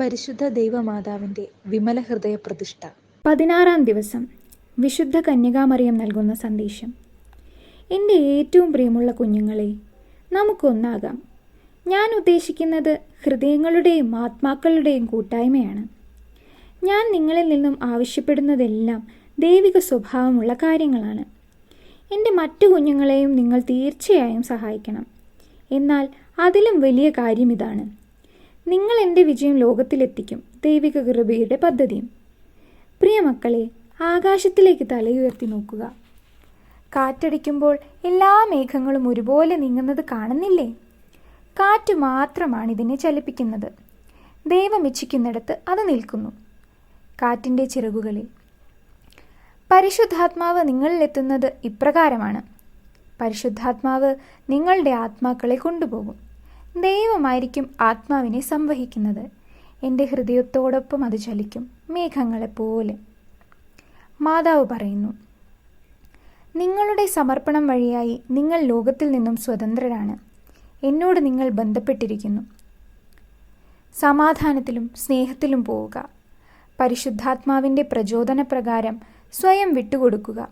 പരിശുദ്ധ ദൈവമാതാവിന്റെ വിമല ഹൃദയ പ്രതിഷ്ഠ പതിനാറാം ദിവസം വിശുദ്ധ കന്യകാമറിയം നൽകുന്ന സന്ദേശം. എന്റെ ഏറ്റവും പ്രിയമുള്ള കുഞ്ഞുങ്ങളെ നമുക്കൊന്നാകാം. ഞാൻ ഉദ്ദേശിക്കുന്നത് ഹൃദയങ്ങളുടെയും ആത്മാക്കളുടെയും കൂട്ടായ്മയാണ്. ഞാൻ നിങ്ങളിൽ നിന്നും ആവശ്യപ്പെടുന്നതെല്ലാം ദൈവിക സ്വഭാവമുള്ള കാര്യങ്ങളാണ്. എന്റെ മറ്റു കുഞ്ഞുങ്ങളെയും നിങ്ങൾ തീർച്ചയായും സഹായിക്കണം. എന്നാൽ അതിലും വലിയ കാര്യം ഇതാണ്. നിങ്ങൾ എന്റെ വിജയം ലോകത്തിലെത്തിക്കും. ദൈവിക കൃപയുടെ പദ്ധതിയും പ്രിയ മക്കളെ ആകാശത്തിലേക്ക് തലയുയർത്തി നോക്കുക. കാറ്റടിക്കുമ്പോൾ എല്ലാ മേഘങ്ങളും ഒരുപോലെ നീങ്ങുന്നത് കാണുന്നില്ലേ? കാറ്റ് മാത്രമാണ് ഇതിനെ ചലിപ്പിക്കുന്നത്. ദൈവം ഇച്ഛിക്കുന്നിടത്ത് അത് നിൽക്കുന്നു. കാറ്റിന്റെ ചിറകുകളിൽ. പരിശുദ്ധാത്മാവ് നിങ്ങളിലെത്തുന്നത് ഇപ്രകാരമാണ്. പരിശുദ്ധാത്മാവ് നിങ്ങളുടെ ആത്മാക്കളെ കൊണ്ടുപോകും. ദൈവമായിരിക്കും ആത്മാവിനെ സംവഹിക്കുന്നത്. എന്റെ ഹൃദയത്തോടൊപ്പം അത് ചലിക്കും മേഘങ്ങളെപ്പോലെ. മാതാവ് പറയുന്നു നിങ്ങളുടെ സമർപ്പണം വഴിയായി നിങ്ങൾ ലോകത്തിൽ നിന്നും സ്വതന്ത്രരാണ്. എന്നോട് നിങ്ങൾ ബന്ധപ്പെട്ടിരിക്കുന്നു. സമാധാനത്തിലും സ്നേഹത്തിലും പോവുക. പരിശുദ്ധാത്മാവിന്റെ പ്രചോദനപ്രകാരം സ്വയം വിട്ടുകൊടുക്കുക.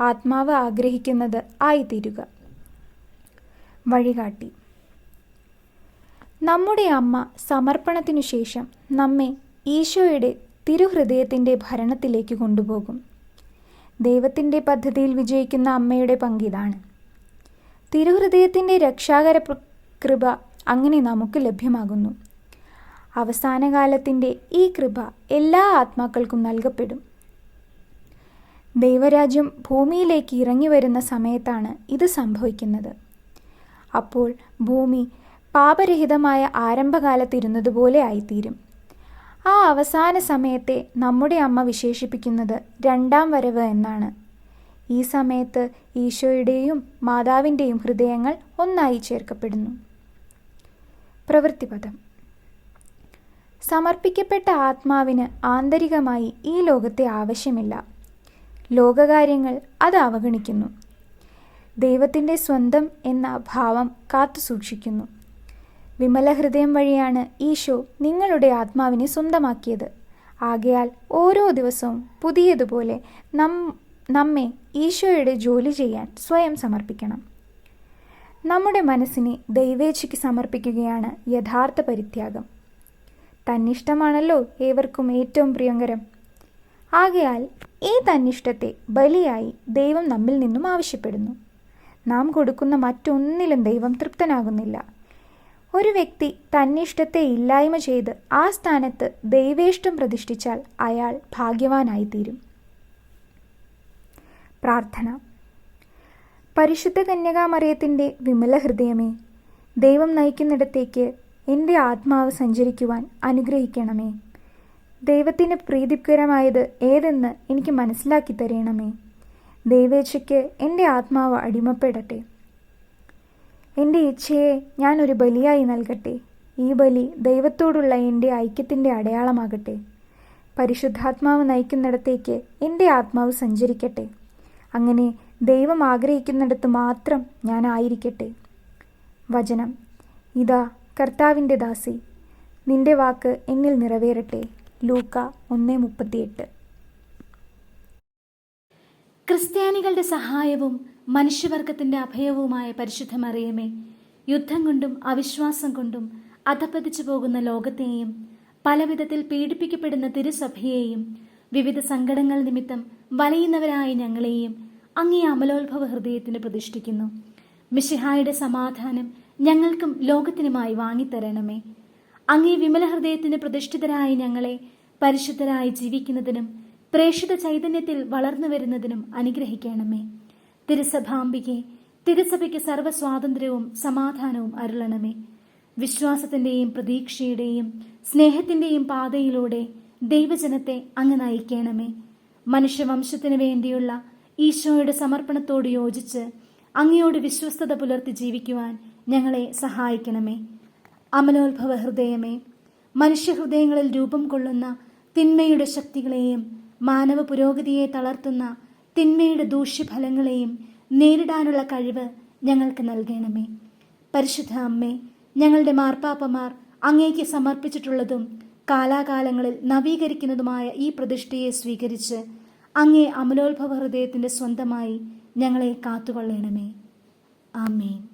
ആത്മാവ് ആഗ്രഹിക്കുന്നത് ആയിത്തീരുക. വഴികാട്ടി നമ്മുടെ അമ്മ സമർപ്പണത്തിനു ശേഷം നമ്മെ ഈശോയുടെ തിരുഹൃദയത്തിന്റെ ഭരണത്തിലേക്ക് കൊണ്ടുപോകും. ദൈവത്തിന്റെ പദ്ധതിയിൽ വിജയിക്കുന്ന അമ്മയുടെ പങ്കിതാണ് തിരുഹൃദയത്തിന്റെ രക്ഷാകര കൃപ അങ്ങനെ നമുക്ക് ലഭ്യമാകുന്നു. അവസാനകാലത്തിന്റെ ഈ കൃപ എല്ലാ ആത്മാക്കൾക്കും നൽകപ്പെടും. ദൈവരാജ്യം ഭൂമിയിലേക്ക് ഇറങ്ങി വരുന്ന സമയത്താണ് ഇത് സംഭവിക്കുന്നത്. അപ്പോൾ ഭൂമി പാപരഹിതമായ ആരംഭകാലത്തിരുന്നതുപോലെ ആയിത്തീരും ആ അവസാന സമയത്തെ നമ്മുടെ അമ്മ വിശേഷിപ്പിക്കുന്നത് രണ്ടാം വരവ് എന്നാണ്. ഈ സമയത്ത് ഈശോയുടെയും മാതാവിന്റെയും ഹൃദയങ്ങൾ ഒന്നായി ചേർക്കപ്പെടുന്നു. പ്രവൃത്തിപദം സമർപ്പിക്കപ്പെട്ട ആത്മാവിന് ആന്തരികമായി ഈ ലോകത്തെ ആവശ്യമില്ല. ലോകകാര്യങ്ങൾ അത് അവഗണിക്കുന്നു. ദൈവത്തിന്റെ സ്വന്തം എന്ന ഭാവം കാത്തു സൂക്ഷിക്കുന്നു വിമല ഹൃദയം വഴിയാണ് ഈശോ നിങ്ങളുടെ ആത്മാവിനെ സ്വന്തമാക്കിയത്. ആകയാൽ ഓരോ ദിവസവും പുതിയതുപോലെ നം നമ്മെ ഈശോയുടെ ജോലി ചെയ്യാൻ സ്വയം സമർപ്പിക്കണം. നമ്മുടെ മനസ്സിനെ ദൈവേച്ഛയ്ക്ക് സമർപ്പിക്കുകയാണ് യഥാർത്ഥ പരിത്യാഗം. തന്നിഷ്ടമാണല്ലോ ഏവർക്കും ഏറ്റവും പ്രിയങ്കരം. ആകയാൽ ഈ തന്നിഷ്ടത്തെ ബലിയായി ദൈവം നമ്മിൽ നിന്നും ആവശ്യപ്പെടുന്നു. നാം കൊടുക്കുന്ന മറ്റൊന്നിലും ദൈവം തൃപ്തനാകുന്നില്ല. ഒരു വ്യക്തി തന്നിഷ്ടത്തെ ഇല്ലായ്മ ചെയ്ത് ആ സ്ഥാനത്ത് ദൈവേഷ്ടം പ്രതിഷ്ഠിച്ചാൽ അയാൾ ഭാഗ്യവാനായിത്തീരും. പ്രാർത്ഥന. പരിശുദ്ധ കന്യകാമറിയത്തിന്റെ വിമല ഹൃദയമേ ദൈവം നയിക്കുന്നിടത്തേക്ക് എന്റെ ആത്മാവ് സഞ്ചരിക്കുവാൻ അനുഗ്രഹിക്കണമേ. ദൈവത്തിന് പ്രീതികരമായത് ഏതെന്ന് എനിക്ക് മനസ്സിലാക്കി തരണമേ. ദൈവേച്ഛയ്ക്ക് എന്റെ ആത്മാവ് അടിമപ്പെടട്ടെ. എന്റെ ഇച്ഛയെ ഞാൻ ഒരു ബലിയായി നൽകട്ടെ. ഈ ബലി ദൈവത്തോടുള്ള എന്റെ ഐക്യത്തിന്റെ അടയാളമാകട്ടെ. പരിശുദ്ധാത്മാവ് നയിക്കുന്നിടത്തേക്ക് എന്റെ ആത്മാവ് സഞ്ചരിക്കട്ടെ. അങ്ങനെ ദൈവം ആഗ്രഹിക്കുന്നിടത്ത് മാത്രം ഞാൻ ആയിരിക്കട്ടെ. വചനം. ഇതാ കർത്താവിന്റെ ദാസി. നിന്റെ വാക്ക് എന്നിൽ നിറവേറട്ടെ. ലൂക്ക ഒന്ന് മുപ്പത്തിയെട്ട്. ക്രിസ്ത്യാനികളുടെ സഹായവും മനുഷ്യവർഗത്തിന്റെ അഭയവുമായ പരിശുദ്ധമറിയമേ യുദ്ധം കൊണ്ടും അവിശ്വാസം കൊണ്ടും അധപ്പതിച്ചു പോകുന്ന ലോകത്തെയും പലവിധത്തിൽ പീഡിപ്പിക്കപ്പെടുന്ന തിരുസഭയെയും വിവിധ സങ്കടങ്ങൾ നിമിത്തം വലയുന്നവരായ ഞങ്ങളെയും അങ്ങേ അമലോത്ഭവ ഹൃദയത്തിന് പ്രതിഷ്ഠിക്കുന്നു. മിഷിഹായുടെ സമാധാനം ഞങ്ങൾക്കും ലോകത്തിനുമായി വാങ്ങിത്തരണമേ. അങ്ങേ വിമല ഹൃദയത്തിന് പ്രതിഷ്ഠിതരായ ഞങ്ങളെ പരിശുദ്ധരായി ജീവിക്കുന്നതിനും പ്രേക്ഷിത ചൈതന്യത്തിൽ വളർന്നു വരുന്നതിനും അനുഗ്രഹിക്കണമേ. തിരുസഭാംബികെ തിരുസഭയ്ക്ക് സർവസ്വാതന്ത്ര്യവും സമാധാനവും അരുളണമേ. വിശ്വാസത്തിന്റെയും പ്രതീക്ഷയുടെയും സ്നേഹത്തിന്റെയും പാതയിലൂടെ ദൈവജനത്തെ അങ്ങ് നയിക്കണമേ. മനുഷ്യവംശത്തിനു വേണ്ടിയുള്ള ഈശോയുടെ സമർപ്പണത്തോട് യോജിച്ച് അങ്ങയോട് വിശ്വസ്തത പുലർത്തി ജീവിക്കുവാൻ ഞങ്ങളെ സഹായിക്കണമേ. അമലോത്ഭവ ഹൃദയമേ മനുഷ്യഹൃദയങ്ങളിൽ രൂപം കൊള്ളുന്ന തിന്മയുടെ ശക്തികളെയും മാനവ പുരോഗതിയെ തളർത്തുന്ന തിന്മയുടെ ദൂഷ്യഫലങ്ങളെയും നേരിടാനുള്ള കഴിവ് ഞങ്ങൾക്ക് നൽകണമേ. പരിശുദ്ധ അമ്മേ ഞങ്ങളുടെ മാർപ്പാപ്പമാർ അങ്ങേക്ക് സമർപ്പിച്ചിട്ടുള്ളതും കാലാകാലങ്ങളിൽ നവീകരിക്കുന്നതുമായ ഈ പ്രതിഷ്ഠയെ സ്വീകരിച്ച് അങ്ങേ അമലോത്ഭവ ഹൃദയത്തിന്റെ സ്വന്തമായി ഞങ്ങളെ കാത്തുകൊള്ളണമേ. ആമേൻ.